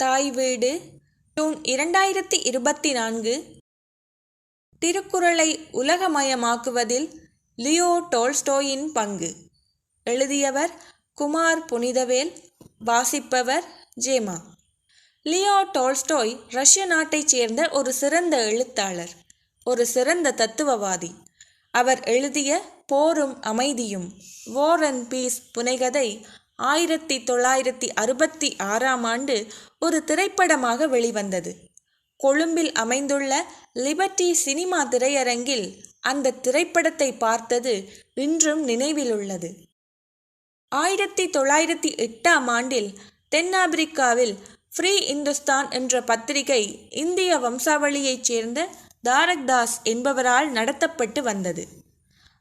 தாய் வீடு ஜூன் இரண்டாயிரத்தி இருபத்தி நான்கு. திருக்குறளை உலகமயமாக்குவதில் லியோ டோல்ஸ்டோயின் பங்கு. எழுதியவர் குமார் புனிதவேல் வாசிப்பவர் ஜேமா. லியோ டோல்ஸ்டோய் ரஷ்ய நாட்டைச் சேர்ந்த ஒரு சிறந்த எழுத்தாளர் ஒரு சிறந்த தத்துவவாதி. அவர் எழுதிய போரும் அமைதியும் வார் அண்ட் பீஸ் புனைகதை ஆயிரத்தி தொள்ளாயிரத்தி அறுபத்தி ஆறாம் ஆண்டு ஒரு திரைப்படமாக வெளிவந்தது. கொழும்பில் அமைந்துள்ள லிபர்டி சினிமா திரையரங்கில் அந்த திரைப்படத்தை பார்த்தது இன்றும் நினைவில் உள்ளது ஆயிரத்தி தொள்ளாயிரத்தி எட்டாம் ஆண்டில் தென்னாப்பிரிக்காவில் ஃப்ரீ இந்துஸ்தான் என்ற பத்திரிகை இந்திய வம்சாவளியைச் சேர்ந்த தாரக் தாஸ் என்பவரால் நடத்தப்பட்டு வந்தது.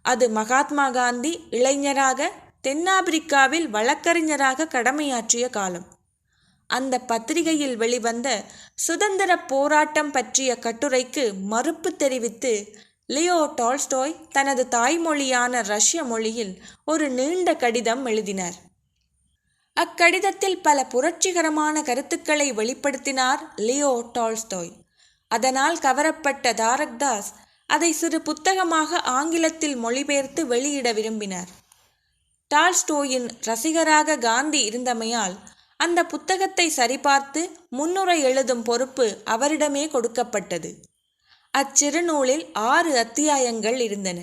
அது மகாத்மா காந்தி இளைஞராக தென்னாப்பிரிக்காவில் வழக்கறிஞராக கடமையாற்றிய காலம். அந்த பத்திரிகையில் வெளிவந்த சுதந்திர போராட்டம் பற்றிய கட்டுரைக்கு மறுப்பு தெரிவித்து லியோ டால்ஸ்டோய் தனது தாய்மொழியான ரஷ்ய மொழியில் ஒரு நீண்ட கடிதம் எழுதினார். அக்கடிதத்தில் பல புரட்சிகரமான கருத்துக்களை வெளிப்படுத்தினார் லியோ டால்ஸ்டோய். அதனால் கவரப்பட்ட தாரக்தாஸ் அதை சிறு புத்தகமாக ஆங்கிலத்தில் மொழிபெயர்த்து வெளியிட விரும்பினார். டால்ஸ்டோயின் ரசிகராக காந்தி இருந்தமையால் அந்த புத்தகத்தை சரிபார்த்து முன்னுரை எழுதும் பொறுப்பு அவரிடமே கொடுக்கப்பட்டது. அச்சிறுநூலில் ஆறு அத்தியாயங்கள் இருந்தன.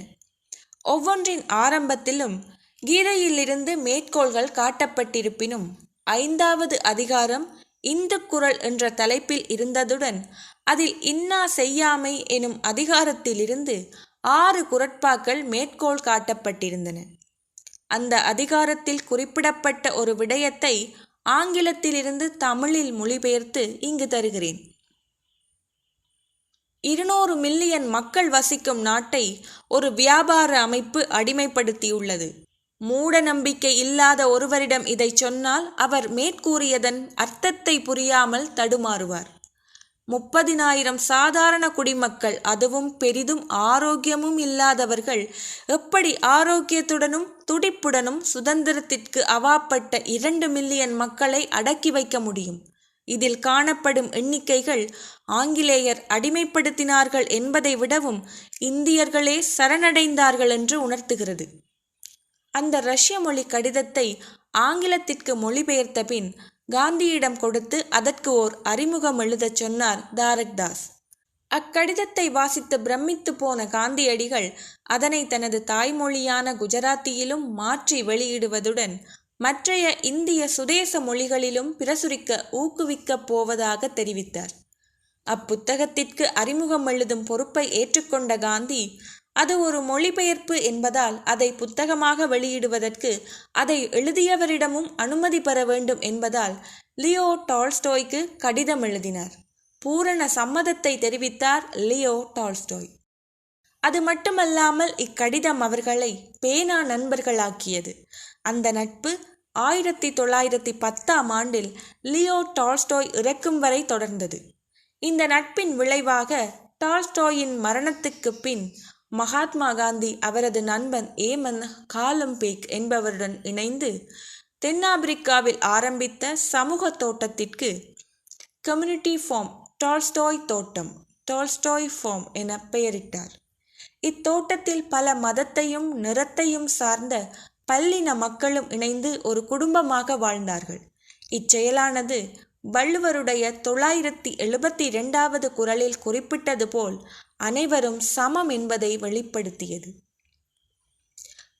ஒவ்வொன்றின் ஆரம்பத்திலும் கீதையிலிருந்து மேற்கோள்கள் காட்டப்பட்டிருப்பினும் ஐந்தாவது அதிகாரம் இந்து குரல் என்ற தலைப்பில் இருந்ததுடன் அதில் இன்னா செய்யாமை எனும் அதிகாரத்திலிருந்து ஆறு குரட்பாக்கள் மேற்கோள் காட்டப்பட்டிருந்தன. அந்த அதிகாரத்தில் குறிப்பிடப்பட்ட ஒரு விடயத்தை ஆங்கிலத்திலிருந்து தமிழில் மொழிபெயர்த்து இங்கு தருகிறேன். இருநூறு மில்லியன் மக்கள் வசிக்கும் நாட்டை ஒரு வியாபார அமைப்பு அடிமைப்படுத்தியுள்ளது. மூட நம்பிக்கை இல்லாத ஒருவரிடம் இதை சொன்னால் அவர் மேற்கூறியதன் அர்த்தத்தை புரியாமல் தடுமாறுவார். முப்பதினாயிரம் சாதாரண குடிமக்கள் அதுவும் பெரிதும் ஆரோக்கியமும் இல்லாதவர்கள் எப்படி ஆரோக்கியத்துடனும் துடிப்புடனும் சுதந்திரத்திற்கு அவாப்பட்ட இரண்டு மில்லியன் மக்களை அடக்கி வைக்க முடியும்? இதில் காணப்படும் எண்ணிக்கைகள் ஆங்கிலேயர் அடிமைப்படுத்தினார்கள் என்பதை விடவும் இந்தியர்களே சரணடைந்தார்கள் என்று உணர்த்துகிறது. அந்த ரஷ்ய மொழி கடிதத்தை ஆங்கிலத்திற்கு மொழிபெயர்த்த பின் காந்தியிடம் கொடுத்து அதற்கு ஓர் அறிமுகம் எழுதச் சொன்னார் தாரக் தாஸ். அக்கடிதத்தை வாசித்து பிரமித்து போன காந்தியடிகள் அதனை தனது தாய்மொழியான குஜராத்தியிலும் மாற்றி வெளியிடுவதுடன் மற்றைய இந்திய சுதேச மொழிகளிலும் பிரசுரிக்க ஊக்குவிக்கப் போவதாக தெரிவித்தார். அப்புத்தகத்திற்கு அறிமுகம் எழுதும் பொறுப்பை ஏற்றுக்கொண்ட காந்தி அது ஒரு மொழிபெயர்ப்பு என்பதால் அதை புத்தகமாக வெளியிடுவதற்கு அதை எழுதியவரிடமும் அனுமதி பெற வேண்டும் என்பதால் லியோ டால்ஸ்டோய்க்கு கடிதம் எழுதினார். பூரண சம்மதத்தை தெரிவித்தார் லியோ டால்ஸ்டோய். அது மட்டுமல்லாமல் இக்கடிதம் அவர்களை பேனா நண்பர்களாக்கியது. அந்த நட்பு ஆயிரத்தி தொள்ளாயிரத்தி பத்தாம் ஆண்டில் லியோ டால்ஸ்டோய் இறக்கும் வரை தொடர்ந்தது. இந்த நட்பின் விளைவாக டால்ஸ்டோயின் மரணத்துக்கு பின் மகாத்மா காந்தி அவரது நண்பன் ஏமன் காலம்பேக் என்பவருடன் இணைந்து தென்னாப்பிரிக்காவில் ஆரம்பித்த சமூக தோட்டத்திற்கு கம்யூனிட்டி ஃபார்ம் டால்ஸ்டோய் தோட்டம் டால்ஸ்டோய் ஃபார்ம் என பெயரிட்டார். இத்தோட்டத்தில் பல மதத்தையும் நிறத்தையும் சார்ந்த பல்லின மக்களும் இணைந்து ஒரு குடும்பமாக வாழ்ந்தார்கள். இச்செயலானது வள்ளுவருடைய தொள்ளாயிரத்தி எழுபத்தி இரண்டாவது குரலில் குறிப்பிட்டது போல் அனைவரும் சமம் என்பதை வெளிப்படுத்தியது.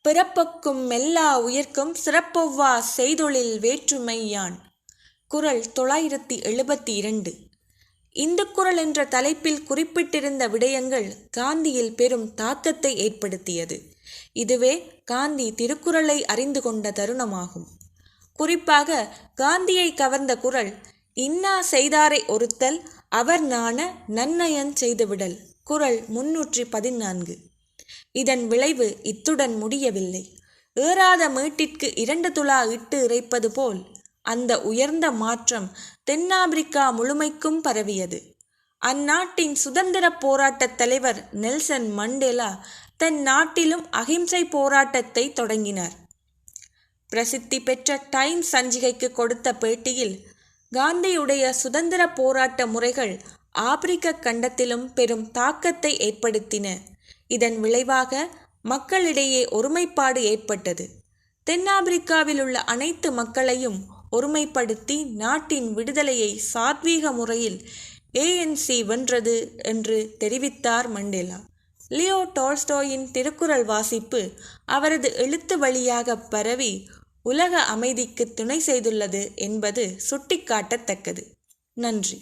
பிறப்புக்கும் மெல்லா உயிர்க்கும் சிறப்பொவ்வா செய்தொழில் வேற்றுமையான். குரல் தொள்ளாயிரத்தி எழுபத்தி இரண்டு இந்து குரல் என்ற தலைப்பில் குறிப்பிட்டிருந்த விடயங்கள் காந்தியில் பெரும் தாக்கத்தை ஏற்படுத்தியது. இதுவே காந்தி திருக்குறளை அறிந்து கொண்ட தருணமாகும். குறிப்பாக காந்தியை கவர்ந்த குரல் இன்னா செய்தாரை ஒருத்தல் அவர் நாண நன்னயன் செய்துவிடல். குரல் முன்னூற்றி பதினான்கு. இதன் விளைவு இத்துடன் முடியவில்லை. ஏறாத மேட்டிற்கு இரண்டு துளா இட்டு இறைப்பது போல் அந்த உயர்ந்த மாற்றம் தென்னாப்பிரிக்கா முழுமைக்கும் பரவியது. அந்நாட்டின் சுதந்திர போராட்டத் தலைவர் நெல்சன் மண்டேலா தன் நாட்டிலும் அகிம்சை போராட்டத்தை தொடங்கினார். பிரசித்தி பெற்ற டைம் சஞ்சிகைக்கு கொடுத்த பேட்டியில் காந்தியுடைய சுதந்திர போராட்ட முறைகள் ஆப்பிரிக்க கண்டத்திலும் பெரும் தாக்கத்தை ஏற்படுத்தின. இதன் விளைவாக மக்களிடையே ஒருமைப்பாடு ஏற்பட்டது. தென்னாப்பிரிக்காவில் உள்ள அனைத்து மக்களையும் ஒருமைப்படுத்தி நாட்டின் விடுதலையை சாத்வீக முறையில் ஏஎன்சி வென்றது என்று தெரிவித்தார் மண்டேலா. லியோ டால்ஸ்டோயின் திருக்குறள் வாசிப்பு அவரது எழுத்து வழியாக பரவி உலக அமைதிக்கு துணை செய்துள்ளது என்பது சுட்டிக்காட்டத்தக்கது. நன்றி.